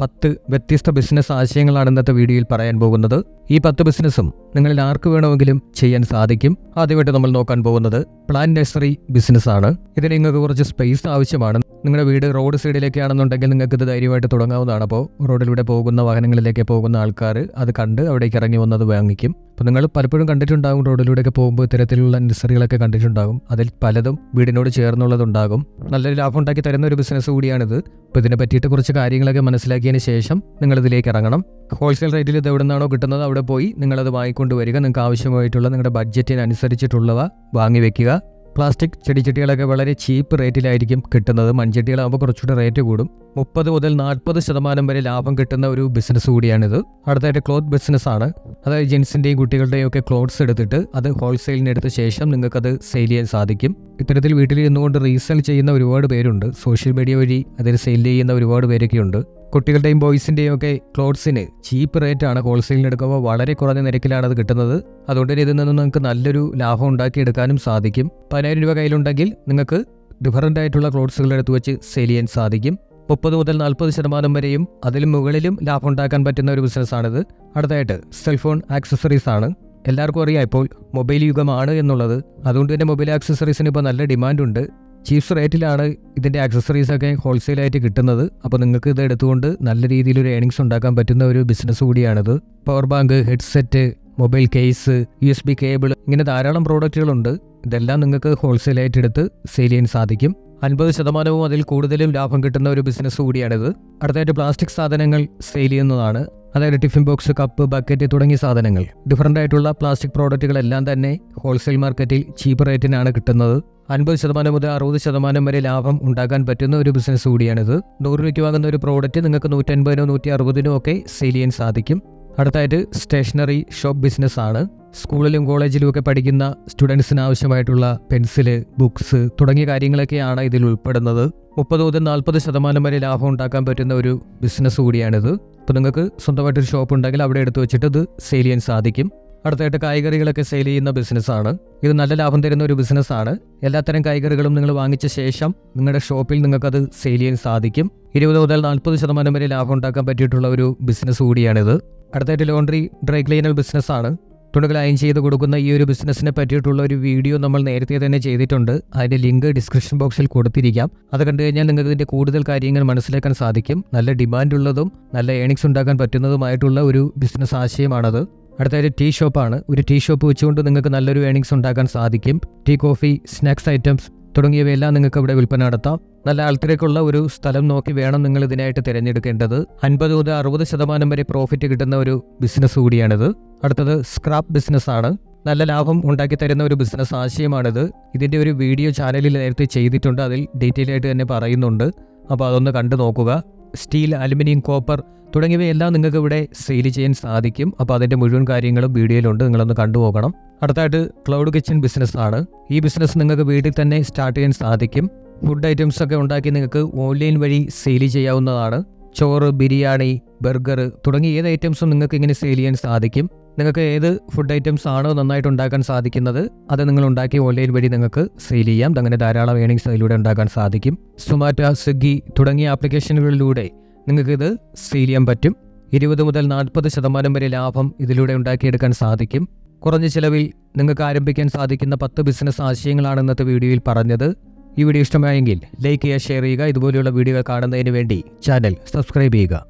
പത്ത് വ്യത്യസ്ത ബിസിനസ് ആശയങ്ങളാണ് ഇന്നത്തെ വീഡിയോയിൽ പറയാൻ പോകുന്നത്. ഈ പത്ത് ബിസിനസ്സും നിങ്ങളിൽ ആർക്ക് വേണമെങ്കിലും ചെയ്യാൻ സാധിക്കും. ആദ്യമായിട്ട് നമ്മൾ നോക്കാൻ പോകുന്നത് പ്ലാൻ നഴ്സറി ബിസിനസ് ആണ്. ഇതിന് നിങ്ങൾക്ക് കുറച്ച് സ്പേസ് ആവശ്യമാണ്. നിങ്ങളുടെ വീട് റോഡ് സൈഡിലേക്കാണെന്നുണ്ടെങ്കിൽ നിങ്ങൾക്ക് ഇത് ധൈര്യമായിട്ട് തുടങ്ങാവുന്നതാണ്. അപ്പോൾ റോഡിലൂടെ പോകുന്ന വാഹനങ്ങളിലേക്ക് പോകുന്ന ആൾക്കാർ അത് കണ്ട് അവിടേക്ക് ഇറങ്ങി വന്നത് വാങ്ങിക്കും. അപ്പോൾ നിങ്ങൾ പലപ്പോഴും കണ്ടിട്ടുണ്ടാകും റോഡിലൂടെയൊക്കെ പോകുമ്പോൾ ഇത്തരത്തിലുള്ള നഴ്സറികളൊക്കെ കണ്ടിട്ടുണ്ടാകും. അതിൽ പലതും വീടിനോട് ചേർന്നുള്ളതുണ്ടാകും. നല്ല ലാഭം ഉണ്ടാക്കി തരുന്ന ഒരു ബിസിനസ് കൂടിയാണിത്. അപ്പോൾ ഇതിനെ പറ്റിയിട്ട് കുറച്ച് കാര്യങ്ങളൊക്കെ മനസ്സിലാക്കിയതിന് ശേഷം നിങ്ങൾ ഇതിലേക്ക് ഇറങ്ങണം ഹോൾസെയിൽ റേറ്റിൽ ഇത് എവിടെ നിന്നാണോ കിട്ടുന്നത് അവിടെ പോയി നിങ്ങളത് വാങ്ങിക്കൊണ്ട് വരിക. നിങ്ങൾക്ക് ആവശ്യമായിട്ടുള്ള നിങ്ങളുടെ ബഡ്ജറ്റിനനുസരിച്ചിട്ടുള്ളവ വാങ്ങി വെക്കുക. പ്ലാസ്റ്റിക് ചെടിച്ചട്ടികളൊക്കെ വളരെ ചീപ്പ് റേറ്റിലായിരിക്കും കിട്ടുന്നത്. മൺചട്ടികളാകുമ്പോൾ കുറച്ചുകൂടെ റേറ്റ് കൂടും. മുപ്പത് മുതൽ നാൽപ്പത് ശതമാനം വരെ ലാഭം കിട്ടുന്ന ഒരു ബിസിനസ് കൂടിയാണിത്. അടുത്തായിട്ട് ക്ലോത്ത് ബിസിനസ് ആണ്. അതായത് ജെൻസിന്റെയും കുട്ടികളുടെയും ഒക്കെ ക്ലോത്ത്സ് എടുത്തിട്ട് അത് ഹോൾസെയിലിന് എടുത്ത ശേഷം നിങ്ങൾക്കത് സെയിൽ ചെയ്യാൻ സാധിക്കും. ഇത്തരത്തിൽ വീട്ടിൽ ഇരുന്നുകൊണ്ട് റീസെൽ ചെയ്യുന്ന ഒരുപാട് പേരുണ്ട്. സോഷ്യൽ മീഡിയ വഴി അതിൽ സെയിൽ ചെയ്യുന്ന ഒരുപാട് പേരൊക്കെ ഉണ്ട് കുട്ടികളുടെയും ബോയ്സിന്റെയും ഒക്കെ ക്ലോത്ത്സിന് ചീപ്പ് റേറ്റാണ് ആണ് ഹോൾസെയിലിന് എടുക്കുമ്പോൾ വളരെ കുറഞ്ഞ നിരക്കിലാണ് അത് കിട്ടുന്നത്. അതുകൊണ്ട് തന്നെ ഇതിൽ നിന്ന് നിങ്ങൾക്ക് നല്ലൊരു ലാഭം ഉണ്ടാക്കിയെടുക്കാനും സാധിക്കും. പതിനായിരം രൂപ കയ്യിലുണ്ടെങ്കിൽ നിങ്ങൾക്ക് ഡിഫറന്റ് ആയിട്ടുള്ള ക്ലോത്ത്സുകൾ എടുത്തു വെച്ച് സെയിൽ ചെയ്യാൻ സാധിക്കും. മുപ്പത് മുതൽ നാൽപ്പത് ശതമാനം വരെയും അതിൽ മുകളിലും ലാഭം ഉണ്ടാക്കാൻ പറ്റുന്ന ഒരു ബിസിനസ്സാണിത് അടുത്തായിട്ട് സെൽഫോൺ ആക്സസറീസ് ആണ്. എല്ലാവർക്കും അറിയാം ഇപ്പോൾ മൊബൈൽ യുഗമാണ് എന്നുള്ളത്. അതുകൊണ്ട് തന്നെ മൊബൈൽ ആക്സസറീസിന് ഇപ്പോൾ നല്ല ഡിമാൻഡുണ്ട് ചീപ്സ് റേറ്റിലാണ് ഇതിന്റെ ആക്സസറീസ് ഒക്കെ ഹോൾസെയിലായിട്ട് കിട്ടുന്നത്. അപ്പോൾ നിങ്ങൾക്ക് ഇത് എടുത്തുകൊണ്ട് നല്ല രീതിയിൽ ഒരു ഏണിങ്സ് ഉണ്ടാക്കാൻ പറ്റുന്ന ഒരു ബിസിനസ് കൂടിയാണിത്. Power bank headset mobile case U S B cable ഇങ്ങനെ ധാരാളം പ്രോഡക്റ്റുകളുണ്ട് ഇതെല്ലാം നിങ്ങൾക്ക് ഹോൾസെയിലായിട്ട് എടുത്ത് സെയിൽ ചെയ്യാൻ സാധിക്കും. അൻപത് ശതമാനവും അതിൽ കൂടുതലും ലാഭം കിട്ടുന്ന ഒരു ബിസിനസ് കൂടിയാണിത്. അടുത്തായിട്ട് പ്ലാസ്റ്റിക് സാധനങ്ങൾ സെയിൽ ചെയ്യുന്നതാണ്. അതായത് ടിഫിൻ ബോക്സ് കപ്പ് ബക്കറ്റ് തുടങ്ങിയ സാധനങ്ങൾ. ഡിഫറന്റ് ആയിട്ടുള്ള പ്ലാസ്റ്റിക് പ്രോഡക്റ്റുകളെല്ലാം തന്നെ ഹോൾസെയിൽ മാർക്കറ്റിൽ ചീപ്പ് റേറ്റിനാണ് കിട്ടുന്നത്. അൻപത് ശതമാനം മുതൽ അറുപത് ശതമാനം വരെ ലാഭം ഉണ്ടാക്കാൻ പറ്റുന്ന ഒരു ബിസിനസ് കൂടിയാണിത്. നൂറ് രൂപയ്ക്ക് വാങ്ങുന്ന ഒരു പ്രോഡക്റ്റ് നിങ്ങൾക്ക് നൂറ്റൻപതിനോ നൂറ്റി അറുപതിനോ ഒക്കെ സെയിൽ ചെയ്യാൻ സാധിക്കും. അടുത്തായിട്ട് സ്റ്റേഷനറി ഷോപ്പ് ബിസിനസ് ആണ്. സ്കൂളിലും കോളേജിലും ഒക്കെ പഠിക്കുന്ന സ്റ്റുഡൻസിന് ആവശ്യമായിട്ടുള്ള പെൻസിൽ ബുക്സ് തുടങ്ങിയ കാര്യങ്ങളൊക്കെയാണ് ഇതിൽ ഉൾപ്പെടുന്നത്. മുപ്പത് മുതൽ നാൽപ്പത് ശതമാനം വരെ ലാഭം ഉണ്ടാക്കാൻ പറ്റുന്ന ഒരു ബിസിനസ് കൂടിയാണിത്. അപ്പോൾ നിങ്ങൾക്ക് സ്വന്തമായിട്ടൊരു ഷോപ്പ് ഉണ്ടെങ്കിൽ അവിടെ എടുത്തു വെച്ചിട്ട് ഇത് സെയിൽ ചെയ്യാൻ സാധിക്കും. അടുത്തായിട്ട് കായ്കറികളൊക്കെ സെയിൽ ചെയ്യുന്ന ബിസിനസ്സാണ് ഇത് നല്ല ലാഭം തരുന്ന ഒരു ബിസിനസ്സാണ് എല്ലാത്തരം കായ്കറികളും നിങ്ങൾ വാങ്ങിച്ച ശേഷം നിങ്ങളുടെ ഷോപ്പിൽ നിങ്ങൾക്കത് സെയിൽ ചെയ്യാൻ സാധിക്കും. ഇരുപത് മുതൽ നാൽപ്പത് ശതമാനം വരെ ലാഭം ഉണ്ടാക്കാൻ പറ്റിയിട്ടുള്ള ഒരു ബിസിനസ് കൂടിയാണിത്. അടുത്തായിട്ട് ലോണ്ടറി ഡ്രൈ ക്ലീനർ ബിസിനസ്സാണ് തുണികൾ അയൻ ചെയ്ത് കൊടുക്കുന്ന ഈ ഒരു ബിസിനസ്സിനെ പറ്റിയിട്ടുള്ള ഒരു വീഡിയോ നമ്മൾ നേരത്തെ തന്നെ ചെയ്തിട്ടുണ്ട്. അതിന്റെ ലിങ്ക് ഡിസ്ക്രിപ്ഷൻ ബോക്സിൽ കൊടുത്തിരിക്കാം. അത് കണ്ടു കഴിഞ്ഞാൽ നിങ്ങൾക്ക് ഇതിന്റെ കൂടുതൽ കാര്യങ്ങൾ മനസ്സിലാക്കാൻ സാധിക്കും. നല്ല ഡിമാൻഡ് ഉള്ളതും നല്ല ഏണിങ്സ് ഉണ്ടാക്കാൻ പറ്റുന്നതുമായിട്ടുള്ള ഒരു ബിസിനസ് ആശയമാണത്. അടുത്തായിട്ട് ടീ ഷോപ്പാണ് ഒരു ടീ ഷോപ്പ് വെച്ചുകൊണ്ട് നിങ്ങൾക്ക് നല്ലൊരു ഏണിങ്സ് ഉണ്ടാക്കാൻ സാധിക്കും. ടീ കോഫി സ്നാക്സ് ഐറ്റംസ് തുടങ്ങിയവയെല്ലാം നിങ്ങൾക്ക് ഇവിടെ വിൽപ്പന നടത്താം. നല്ല ആൾത്തിരക്കുള്ള ഒരു സ്ഥലം നോക്കി വേണം നിങ്ങൾ ഇതിനായിട്ട് തിരഞ്ഞെടുക്കേണ്ടത്. അൻപത് മുതൽ അറുപത് ശതമാനം വരെ പ്രോഫിറ്റ് കിട്ടുന്ന ഒരു ബിസിനസ് കൂടിയാണിത്. അടുത്തത് സ്ക്രാപ്പ് ബിസിനസ് ആണ്. നല്ല ലാഭം ഉണ്ടാക്കി തരുന്ന ഒരു ബിസിനസ് ആശയമാണിത്. ഇതിന്റെ ഒരു വീഡിയോ ചാനലിൽ നേരത്തെ ചെയ്തിട്ടുണ്ട്. അതിൽ ഡീറ്റെയിൽ ആയിട്ട് തന്നെ പറയുന്നുണ്ട്. അപ്പോൾ അതൊന്ന് കണ്ടു നോക്കുക. സ്റ്റീൽ അലുമിനിയം കോപ്പർ തുടങ്ങിയവയെല്ലാം നിങ്ങൾക്ക് ഇവിടെ സെയിൽ ചെയ്യാൻ സാധിക്കും. അപ്പോൾ അതിന്റെ മുഴുവൻ കാര്യങ്ങളും വീഡിയോയിലുണ്ട് നിങ്ങളൊന്ന് കണ്ടുപോകണം അടുത്തായിട്ട് ക്ലൗഡ് കിച്ചൺ ബിസിനസ്സാണ് ഈ ബിസിനസ് നിങ്ങൾക്ക് വീട്ടിൽ തന്നെ സ്റ്റാർട്ട് ചെയ്യാൻ സാധിക്കും. ഫുഡ് ഐറ്റംസ് ഒക്കെ ഉണ്ടാക്കി നിങ്ങൾക്ക് ഓൺലൈൻ വഴി സെയിൽ ചെയ്യാവുന്നതാണ്. ചോറ് ബിരിയാണി ബർഗർ തുടങ്ങിയ ഏത് ഐറ്റംസും നിങ്ങൾക്ക് ഇങ്ങനെ സെയിൽ ചെയ്യാൻ സാധിക്കും. നിങ്ങൾക്ക് ഏത് ഫുഡ് ഐറ്റംസ് ആണോ നന്നായിട്ട് ഉണ്ടാക്കാൻ സാധിക്കുന്നത് അത് നിങ്ങൾ ഉണ്ടാക്കി ഓൺലൈൻ വഴി നിങ്ങൾക്ക് സെയിൽ ചെയ്യാം. അങ്ങനെ ധാരാളം ഏണിങ്സ് അതിലൂടെ ഉണ്ടാക്കാൻ സാധിക്കും. സുമാറ്റ സ്വിഗ്ഗി തുടങ്ങിയ ആപ്ലിക്കേഷനുകളിലൂടെ നിങ്ങൾക്ക് ഇത് സെയിൽ ചെയ്യാൻ പറ്റും. ഇരുപത് മുതൽ നാൽപ്പത് ശതമാനം വരെ ലാഭം ഇതിലൂടെ ഉണ്ടാക്കിയെടുക്കാൻ സാധിക്കും. കുറഞ്ഞ ചിലവിൽ നിങ്ങൾക്ക് ആരംഭിക്കാൻ സാധിക്കുന്ന പത്ത് ബിസിനസ് ആശയങ്ങളാണ് ഇന്നത്തെ വീഡിയോയിൽ പറഞ്ഞത്. ഈ വീഡിയോ ഇഷ്ടമായെങ്കിൽ ലൈക്ക് ചെയ്യുക ഷെയർ ചെയ്യുക. ഇതുപോലെയുള്ള വീഡിയോകൾ കാണുന്നതിന് വേണ്ടി ചാനൽ സബ്സ്ക്രൈബ് ചെയ്യുക.